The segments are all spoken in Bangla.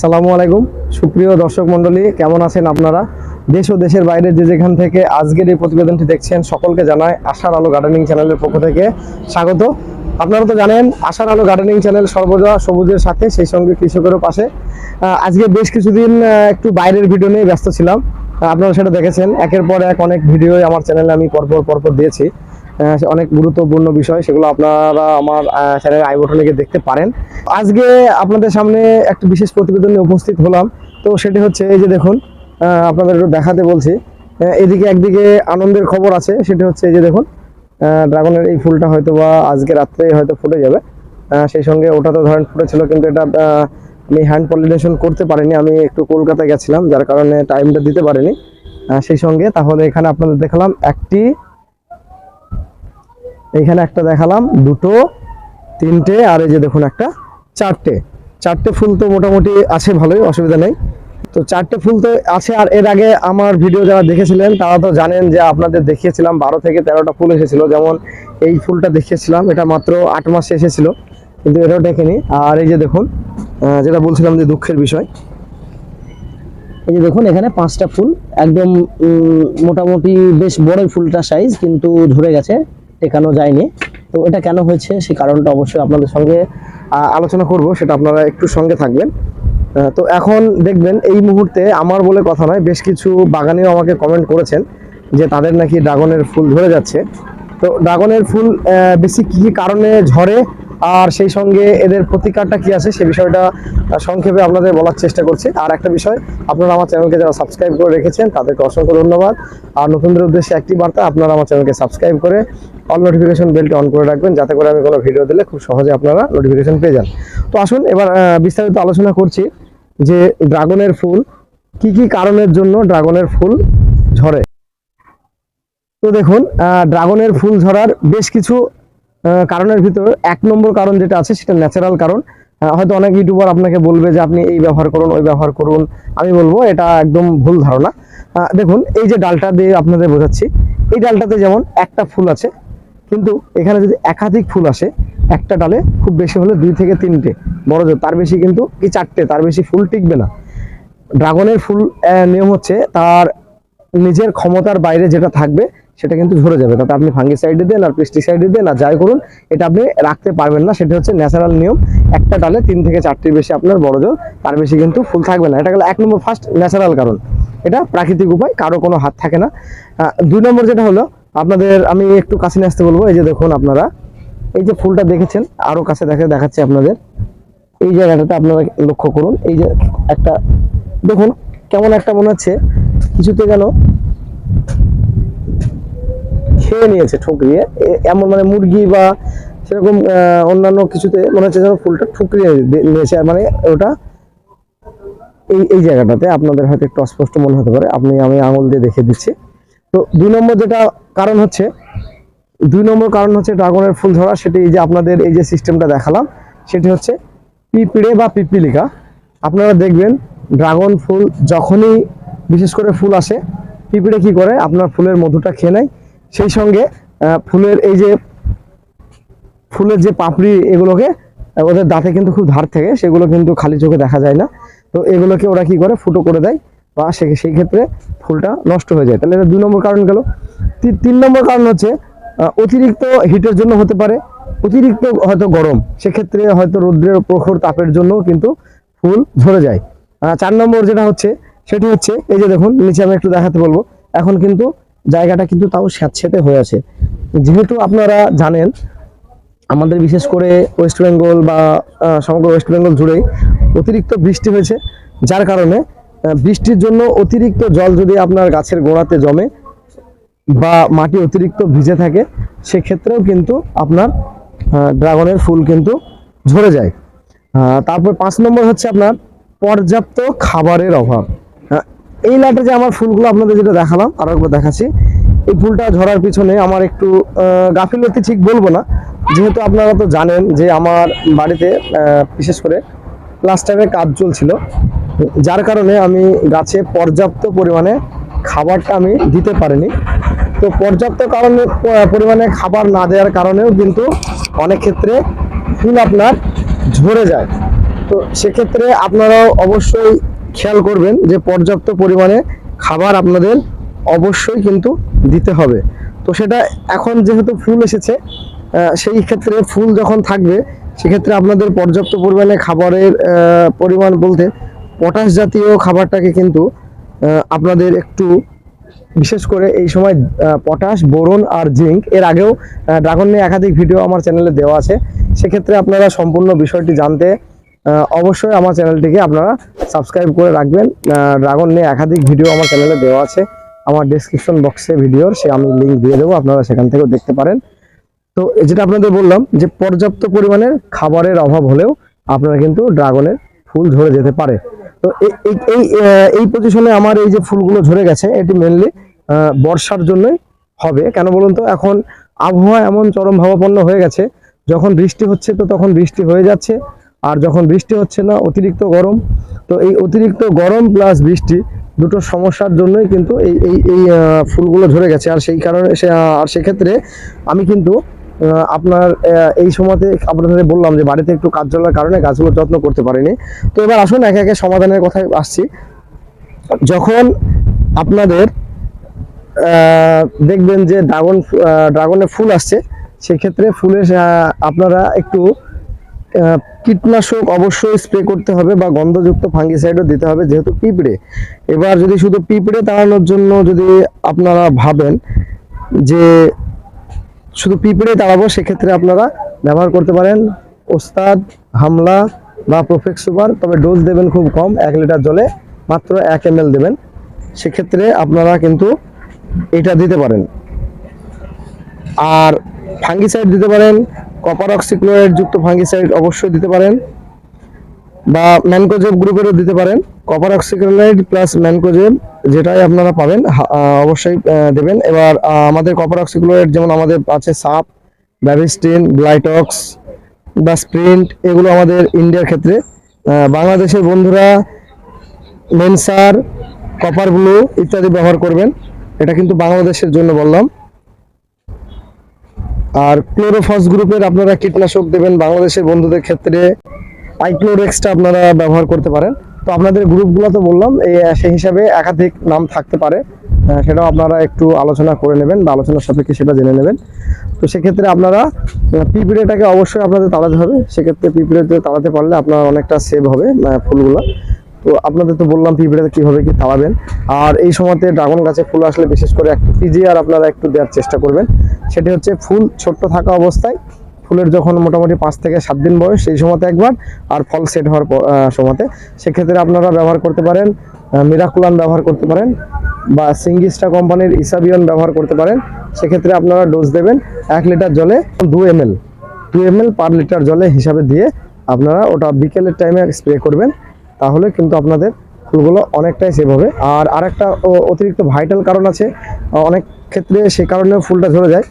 সালামু আলাইকুম। সুপ্রিয় দর্শক মণ্ডলী, কেমন আছেন আপনারা? দেশ ও দেশের বাইরে যে যেখান থেকে আজকের এই প্রতিবেদনটি দেখছেন, সকলকে জানায় আশার আলো গার্ডেনিং চ্যানেলের পক্ষ থেকে স্বাগত। আপনারা তো জানেন, আশার আলো গার্ডেনিং চ্যানেল সর্বদা সবুজের সাথে, সেই সঙ্গে কৃষকেরও পাশে। আজকে বেশ কিছুদিন একটু বাইরের ভিডিও নিয়ে ব্যস্ত ছিলাম। আপনারা সেটা দেখেছেন। একের পর এক অনেক ভিডিও আমার চ্যানেলে আমি পরপর পরপর দিয়েছি। অনেক গুরুত্বপূর্ণ বিষয়, সেগুলো আপনারা আমার চ্যানেলের আই বটনে গিয়ে দেখতে পারেন। আজকে আপনাদের সামনে একটা বিশেষ প্রতিবেদন নিয়ে উপস্থিত হলাম। তো সেটি হচ্ছে, এই যে দেখুন আপনাদের একটু দেখাতে বলছি। এদিকে একদিকে আনন্দের খবর আছে, সেটি হচ্ছে এই যে দেখুন ড্রাগনের এই ফুলটা হয়তো বা আজকে রাত্রে হয়তো ফুটে যাবে। সেই সঙ্গে ওটা তো ধরেন ফুটেছিল, কিন্তু এটা আমি হ্যান্ড পলিনেশন করতে পারিনি, আমি একটু কলকাতায় গেছিলাম, যার কারণে টাইমটা দিতে পারিনি। সেই সঙ্গে তাহলে এখানে আপনাদের দেখালাম একটি এইখানে একটা দেখালাম, দুটো, তিনটে, আর এই যে দেখুন একটা, চারটে। চারটে ফুল তো মোটামুটি আছে, ভালোই, অসুবিধা নেই। তো চারটে ফুল তো আছে, আর এর আগে আমার ভিডিও যারা দেখেছিলেন, তারা তো জানেন যে আপনাদের দেখিয়েছিলাম, বারো থেকে তেরোটা ফুল এসেছিল। যেমন এই ফুলটা দেখিয়েছিলাম, এটা মাত্র আট মাসে এসেছিল, কিন্তু এটাও দেখেনি। আর এই যে দেখুন যেটা বলছিলাম যে দুঃখের বিষয়, এই যে দেখুন, এখানে পাঁচটা ফুল, একদম মোটামুটি বেশ বড় ফুলটা সাইজ কিন্তু ধরে গেছে টেকানো যায়নি। তো এটা কেন হয়েছে? সেই কারণটা অবশ্যই আপনাদের সঙ্গে আলোচনা করব, সেটা আপনারা একটু সঙ্গে থাকবেন। তো এখন দেখবেন এই মুহূর্তে আমার বলে কথা নয়, বেশ কিছু বাগানেও আমাকে কমেন্ট করেছেন যে তাদের নাকি ড্রাগনের ফুল ধরে যাচ্ছে। তো ড্রাগনের ফুল বেশি কী কারণে ঝরে আর সেই সঙ্গে এদের প্রতিকারটা কি আছে, সে বিষয়টা সংক্ষেপে আপনাদের বলার চেষ্টা করছি। আর একটা বিষয়, আপনারা আমার চ্যানেলকে যারা সাবস্ক্রাইব করে রেখেছেন, তাদেরকে অসংখ্য ধন্যবাদ। আর নতুনদের উদ্দেশ্যে একটি বার্তা, আপনারা আমার চ্যানেলকে সাবস্ক্রাইব করে অল নোটিফিকেশন বেলটি অন করে রাখবেন, যাতে করে আমি কোনো ভিডিও দিলে খুব সহজে আপনারা নোটিফিকেশন পেয়ে যান। তো আসুন, এবার বিস্তারিত আলোচনা করছি যে ড্রাগনের ফুল, কি কি কারণের জন্য ড্রাগনের ফুল ঝরে? তো দেখুন ড্রাগনের ফুল ঝরার বেশ কিছু কারণের ভিতর এক নম্বর কারণ যেটা আছে, সেটা ন্যাচারাল কারণ। হয়তো অনেক ইউটিউবার আপনাকে বলবে যে, আপনি এই ব্যবহার করুন, ওই ব্যবহার করুন। আমি বলব, এটা একদম ভুল ধারণা। দেখুন, এই যে ডালটা দিয়ে আপনাদের বোঝাচ্ছি, এই ডালটাতে যেমন একটা ফুল আছে, কিন্তু এখানে যদি একাধিক ফুল আসে, একটা ডালে খুব বেশি হলে দুই থেকে তিনটে, বড় তার বেশি কিন্তু কি চারটে, তার বেশি ফুল টিকবে না। ড্রাগনের ফুল নিয়ম হচ্ছে তার নিজের ক্ষমতার বাইরে যেটা থাকবে সেটা কিন্তু ঝরে যাবে। তাতে আপনি ফাঙ্গিসাইডে দেন আর পেস্টিসাইডে দেন আর যাই করুন, এটা আপনি রাখতে পারবেন না। সেটা হচ্ছে ন্যাচারাল নিয়ম। একটা ডালে তিন থেকে চারটির বেশি আপনার বড় জোর তার বেশি কিন্তু ফুল থাকবে না। এটা গেলো এক নম্বর ফার্স্ট ন্যাচারাল কারণ। এটা প্রাকৃতিক উপায়, কারও কোনো হাত থাকে না। দুই নম্বর যেটা হলো, আপনাদের আমি একটু কাছে নিয়ে আসতে বলব। এই যে দেখুন আপনারা, এই যে ফুলটা দেখেছেন আরও কাছে দেখে দেখাচ্ছি আপনাদের। এই জায়গাটাতে আপনারা লক্ষ্য করুন। এই যে একটা, দেখুন, কেমন একটা মনে হচ্ছে। কিছুতে যেন খেয়ে নিয়েছে ঠুকরিয়ে। এমন মানে মুরগি বা সেরকম অন্যান্য কিছুতে মনে হচ্ছে যেন ফুলটা ঠুকরিয়ে নিয়েছে। মানে ওটা এই এই জায়গাটাতে আপনাদের হয়তো একটু অস্পষ্ট মনে হতে পারে। আপনি, আমি আঙুল দিয়ে দেখে দিচ্ছি। তো দুই নম্বর যেটা কারণ হচ্ছে, দুই নম্বর কারণ হচ্ছে ড্রাগনের ফুল ধরা। সেটি এই যে আপনাদের এই যে সিস্টেমটা দেখালাম, সেটি হচ্ছে পিঁপড়ে বা পিপিলিকা আপনারা দেখবেন ড্রাগন ফুল যখনই বিশেষ করে ফুল আসে, পিঁপড়ে কি করে? আপনার ফুলের মধুটা খেয়ে নেয়। সেই সঙ্গে ফুলের এই যে ফুলের যে পাপড়ি এগুলোকে ওদের দাঁতে কিন্তু খুব ধার থাকে, সেগুলো কিন্তু খালি চোখে দেখা যায় না। তো এগুলোকে ওরা কি করে, ফুটো করে দেয় বা সে সেই ক্ষেত্রে ফুলটা নষ্ট হয়ে যায়। তাহলে এটা দুই নম্বর কারণ গেল। তিন নম্বর কারণ হচ্ছে অতিরিক্ত হিটের জন্য হতে পারে, অতিরিক্ত হয়তো গরম। সেক্ষেত্রে হয়তো রৌদ্রের প্রখর তাপের জন্য কিন্তু ফুল ঝরে যায়। চার নম্বর যেটা হচ্ছে, সেটি হচ্ছে, এই যে দেখুন, নিচে আমি একটু দেখাতে বলব। এখন কিন্তু জায়গাটা কিন্তু তাও স্যাঁতস্যাঁতে হয়ে আছে। যেহেতু আপনারা জানেন, আমাদের বিশেষ করে ওয়েস্ট বেঙ্গল বা সমগ্র ওয়েস্ট বেঙ্গল জুড়েই অতিরিক্ত বৃষ্টি হয়েছে, যার কারণে বৃষ্টির জন্য অতিরিক্ত জল যদি আপনার গাছের গোড়াতে জমে বা মাটি অতিরিক্ত ভিজে থাকে, সেক্ষেত্রেও কিন্তু আপনার ড্রাগনের ফুল কিন্তু ঝরে যায়। তারপর পাঁচ নম্বর হচ্ছে আপনার পর্যাপ্ত খাবারের অভাব। এই লাটে যে আমার ফুলগুলো আপনাদের যেটা দেখালাম, আরও একবার দেখাচ্ছি। এই ফুলটা ঝরার পিছনে আমার একটু গাফিলতি ঠিক বলব না। যেহেতু আপনারা তো জানেন যে আমার বাড়িতে বিশেষ করে প্লাস্টারের কাজ চলছিল। যার কারণে আমি গাছে পর্যাপ্ত পরিমাণে খাবারটা আমি দিতে পারিনি। তো পর্যাপ্ত কারণে পরিমাণে খাবার না দেওয়ার কারণেও কিন্তু অনেক ক্ষেত্রে ফুল আপনার ঝরে যায়। তো সেক্ষেত্রে আপনারাও অবশ্যই খেয়াল করবেন যে পর্যাপ্ত পরিমাণে খাবার আপনাদের অবশ্যই কিন্তু দিতে হবে। তো সেটা এখন যেহেতু ফুল এসেছে সেই ক্ষেত্রে ফুল যখন থাকবে, সেক্ষেত্রে আপনাদের পর্যাপ্ত পরিমাণে খাবারের পরিমাণ বলতে পটাশ জাতীয় খাবারটাকে কিন্তু আপনাদের একটু বিশেষ করে এই সময় পটাশ, বোরন আর জিঙ্ক। এর আগেও ড্রাগন নিয়ে একাধিক ভিডিও আমার চ্যানেলে দেওয়া আছে। সেক্ষেত্রে আপনারা সম্পূর্ণ বিষয়টি জানতে অবশ্যই আমার চ্যানেলটিকে আপনারা সাবস্ক্রাইব করে রাখবেন। ড্রাগন নিয়ে একাধিক ভিডিও আমার চ্যানেলে দেওয়া আছে। আমার ডেসক্রিপশন বক্সে ভিডিওর সে আমি লিঙ্ক দিয়ে দেবো, আপনারা সেখান থেকেও দেখতে পারেন। তো যেটা আপনাদের বললাম, যে পর্যাপ্ত পরিমাণে খাবারের অভাব হলেও আপনারা কিন্তু ড্রাগনের ফুল ঝরে যেতে পারে। তো এই- এই পজিশনে আমার এই যে ফুলগুলো ঝরে গেছে, এটি মেনলি বর্ষার জন্যই হবে। কেন বলুন তো, এখন আবহাওয়া এমন চরম ভাবাপন্ন হয়ে গেছে, যখন বৃষ্টি হচ্ছে তো তখন বৃষ্টি হয়ে যাচ্ছে। আর যখন বৃষ্টি হচ্ছে না, অতিরিক্ত গরম, তো এই অতিরিক্ত গরম প্লাস বৃষ্টি দুটো সমস্যার জন্যই কিন্তু এই এই এই ফুলগুলো ঝরে গেছে। আর সেই কারণে সে, আর সেক্ষেত্রে আমি কিন্তু আপনার এই সময়তে আপনাদের বললাম যে বাড়িতে একটু কাজ চলার কারণে গাছগুলোর যত্ন করতে পারিনি। তো এবার আসুন একে একে সমাধানের কথায় আসছি। যখন আপনাদের দেখবেন যে ড্রাগন ড্রাগনে ফুল আসছে, সেক্ষেত্রে ফুলের আপনারা একটু কীটনাশক অবশ্যই স্প্রে করতে হবে বা গন্ধযুক্ত ফাঙ্গিসাইডও দিতে হবে যেহেতু পিঁপড়ে। এবার যদি শুধু পিঁপড়ে তাড়ানোর জন্য যদি আপনারা ভাবেন যে শুধু পিঁপড়ে তাড়াবো, সেক্ষেত্রে আপনারা ব্যবহার করতে পারেন ওস্তাদ, হামলা বা প্রফেক্ট সুপার। তবে ডোজ দেবেন খুব কম, এক লিটার জলে মাত্র এক এম দেবেন। সেক্ষেত্রে আপনারা কিন্তু এটা দিতে পারেন। আর ফাঙ্গিসাইড দিতে পারেন কপার অক্সিক্লোরাইড যুক্ত ফাঙ্গিসাইড অবশ্যই দিতে পারেন বা ম্যানকোজেব গ্রুপেরও দিতে পারেন। কপার অক্সিক্লোরাইড প্লাস ম্যানকোজেব যেটাই আপনারা পাবেন অবশ্যই দেবেন। এবার আমাদের কপার অক্সিক্লোরাইড যেমন আমাদের আছে সাপ ব্যাবিস্টিন ব্লাইটক্স বা স্প্রিন্ট এগুলো আমাদের ইন্ডিয়ার ক্ষেত্রে। বাংলাদেশের বন্ধুরা মেনসার কপার ব্লু ইত্যাদি ব্যবহার করবেন। এটা কিন্তু বাংলাদেশের জন্য বললাম। আর ক্লোরোফস গ্রুপের আপনারা কীটনাশক দেবেন বাংলাদেশের বন্ধুদের ক্ষেত্রে। আইক্লোরেক্সটা আপনারা ব্যবহার করতে পারেন। তো আপনাদের গ্রুপগুলো তো বললাম এই সেই হিসাবে একাধিক নাম থাকতে পারে। সেটাও আপনারা একটু আলোচনা করে নেবেন বা আলোচনার সাপেক্ষে সেটা জেনে নেবেন। তো সেক্ষেত্রে আপনারা পিঁপড়েটাকে অবশ্যই আপনাদের তাড়াতে হবে। সেক্ষেত্রে পিঁপড়েতে তাড়াতে পারলে আপনার অনেকটা সেভ হবে ফুলগুলো। তো আপনাদের তো বললাম পিঁপড়েতে কীভাবে কি তাড়াবেন আর এই সময়তে ড্রাগন গাছে ফুল আসলে বিশেষ করে একটু পিজিআর আপনারা একটু দেওয়ার চেষ্টা করবেন। সেটি হচ্ছে ফুল ছোট্ট থাকা অবস্থায়, ফুলের যখন মোটামুটি পাঁচ থেকে সাত দিন বয়স, সেই সময়তে একবার আর ফল সেট হওয়ার সময়তে। সেক্ষেত্রে আপনারা ব্যবহার করতে পারেন মিরাকুলান ব্যবহার করতে পারেন বা সিঙ্গিস্টা কোম্পানির ইসাবিয়ন ব্যবহার করতে পারেন। সেক্ষেত্রে আপনারা ডোজ দেবেন এক লিটার জলে দু M L two M L per litre জলে হিসাবে দিয়ে আপনারা ওটা বিকেলের টাইমে স্প্রে করবেন। তাহলে কিন্তু আপনাদের ফুলগুলো অনেকটাই সেভ হবে। আর আরেকটা অতিরিক্ত ভাইটাল কারণ আছে অনেক ক্ষেত্রে সে কারণেও ফুলটা ঝরে যায়।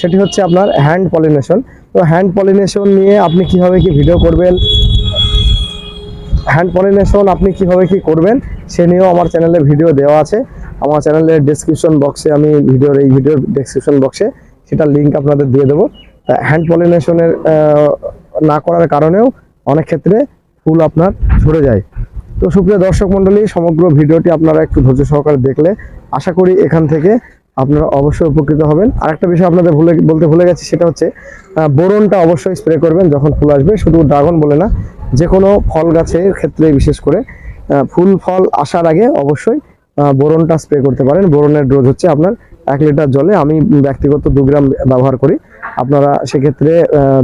সেটি হচ্ছে আপনার হ্যান্ড পলিনেশন তো হ্যান্ড পলিনেশন নিয়ে আপনি কীভাবে কি ভিডিও করবেন? হ্যান্ড পলিনেশন আপনি কীভাবে কি করবেন? সে নিয়েও আমার চ্যানেলে ভিডিও দেওয়া আছে। আমার চ্যানেলের ডেসক্রিপশন বক্সে আমি ভিডিওর এই ভিডিওর ডেসক্রিপশন বক্সে সেটার লিঙ্ক আপনাদের দিয়ে দেবো। হ্যান্ড পলিনেশনের না করার কারণেও অনেক ক্ষেত্রে ফুল আপনার ঝরে যায়। তো সুপ্রিয় দর্শক মণ্ডলী, সমগ্র ভিডিওটি আপনারা একটু ধৈর্য সহকারে দেখলে আশা করি এখান থেকে আপনারা অবশ্যই উপকৃত হবেন। আরেকটা বিষয় আপনাদের ভুলে, বলতে ভুলে গেছি, সেটা হচ্ছে বোরনটা অবশ্যই স্প্রে করবেন যখন ফুল আসবে। শুধু ড্রাগন বলে না যে কোনো ফল গাছের ক্ষেত্রে বিশেষ করে ফুল ফল আসার আগে অবশ্যই বোরনটা স্প্রে করতে পারেন। বোরনের ডোজ হচ্ছে আপনার এক লিটার জলে। আমি ব্যক্তিগত দু গ্রাম ব্যবহার করি। আপনারা সেক্ষেত্রে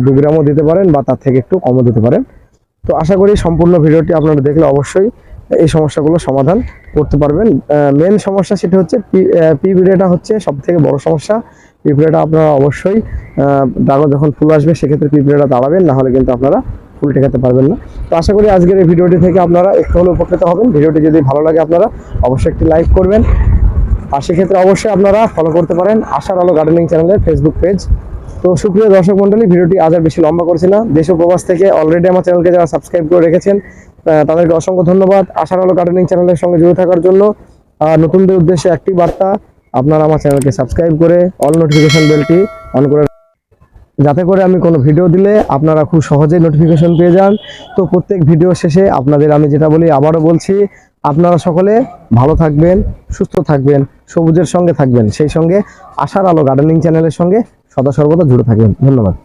দু গ্রামও দিতে পারেন বা তার থেকে একটু কমও দিতে পারেন। তো আশা করি সম্পূর্ণ ভিডিওটি আপনারা দেখলে অবশ্যই এই সমস্যাগুলো সমাধান করতে পারবেন। মেন সমস্যা সেটা হচ্ছে পি পিপিড়েটা হচ্ছে সব থেকে বড় সমস্যা। পিঁপড়েটা আপনারা অবশ্যই ড্রাগন যখন ফুল আসবে সেক্ষেত্রে পিঁপড়েটা দাঁড়াবেন, না হলে কিন্তু আপনারা ফুল ঠেকাতে পারবেন না। তো আশা করি আজকের এই ভিডিওটি থেকে আপনারা একটু হলেও উপকৃত হবেন। ভিডিওটি যদি ভালো লাগে আপনারা অবশ্যই একটি লাইক করবেন। আর সেক্ষেত্রে অবশ্যই আপনারা ফলো করতে পারেন আশার আলো গার্ডেনিং চ্যানেলের ফেসবুক পেজ তো সুপ্রিয় দর্শক মন্ডলী, ভিডিওটি আজ আর বেশি লম্বা করছি না। দেশ প্রবাস থেকে অলরেডি আমার চ্যানেলকে যারা সাবস্ক্রাইব করে রেখেছেন তাদেরকে অসংখ্য ধন্যবাদ। আশার আলো গার্ডেনিং চ্যানেলের সঙ্গে জুড়ে থাকার জন্য। আর নতুনদের উদ্দেশ্যে একটি বার্তা, আপনারা আমার চ্যানেলকে সাবস্ক্রাইব করে অল নোটিফিকেশন বেলটি অন করে যাতে করে আমি কোনো ভিডিও দিলে আপনারা খুব সহজেই নোটিফিকেশন পেয়ে যান। তো প্রত্যেক ভিডিও শেষে আপনাদের আমি যেটা বলি, আবারও বলছি, আপনারা সকলে ভালো থাকবেন, সুস্থ থাকবেন, সবুজের সঙ্গে থাকবেন। সেই সঙ্গে আশার আলো গার্ডেনিং চ্যানেলের সঙ্গে সদা সর্বদা জুড়ে থাকবেন ধন্যবাদ।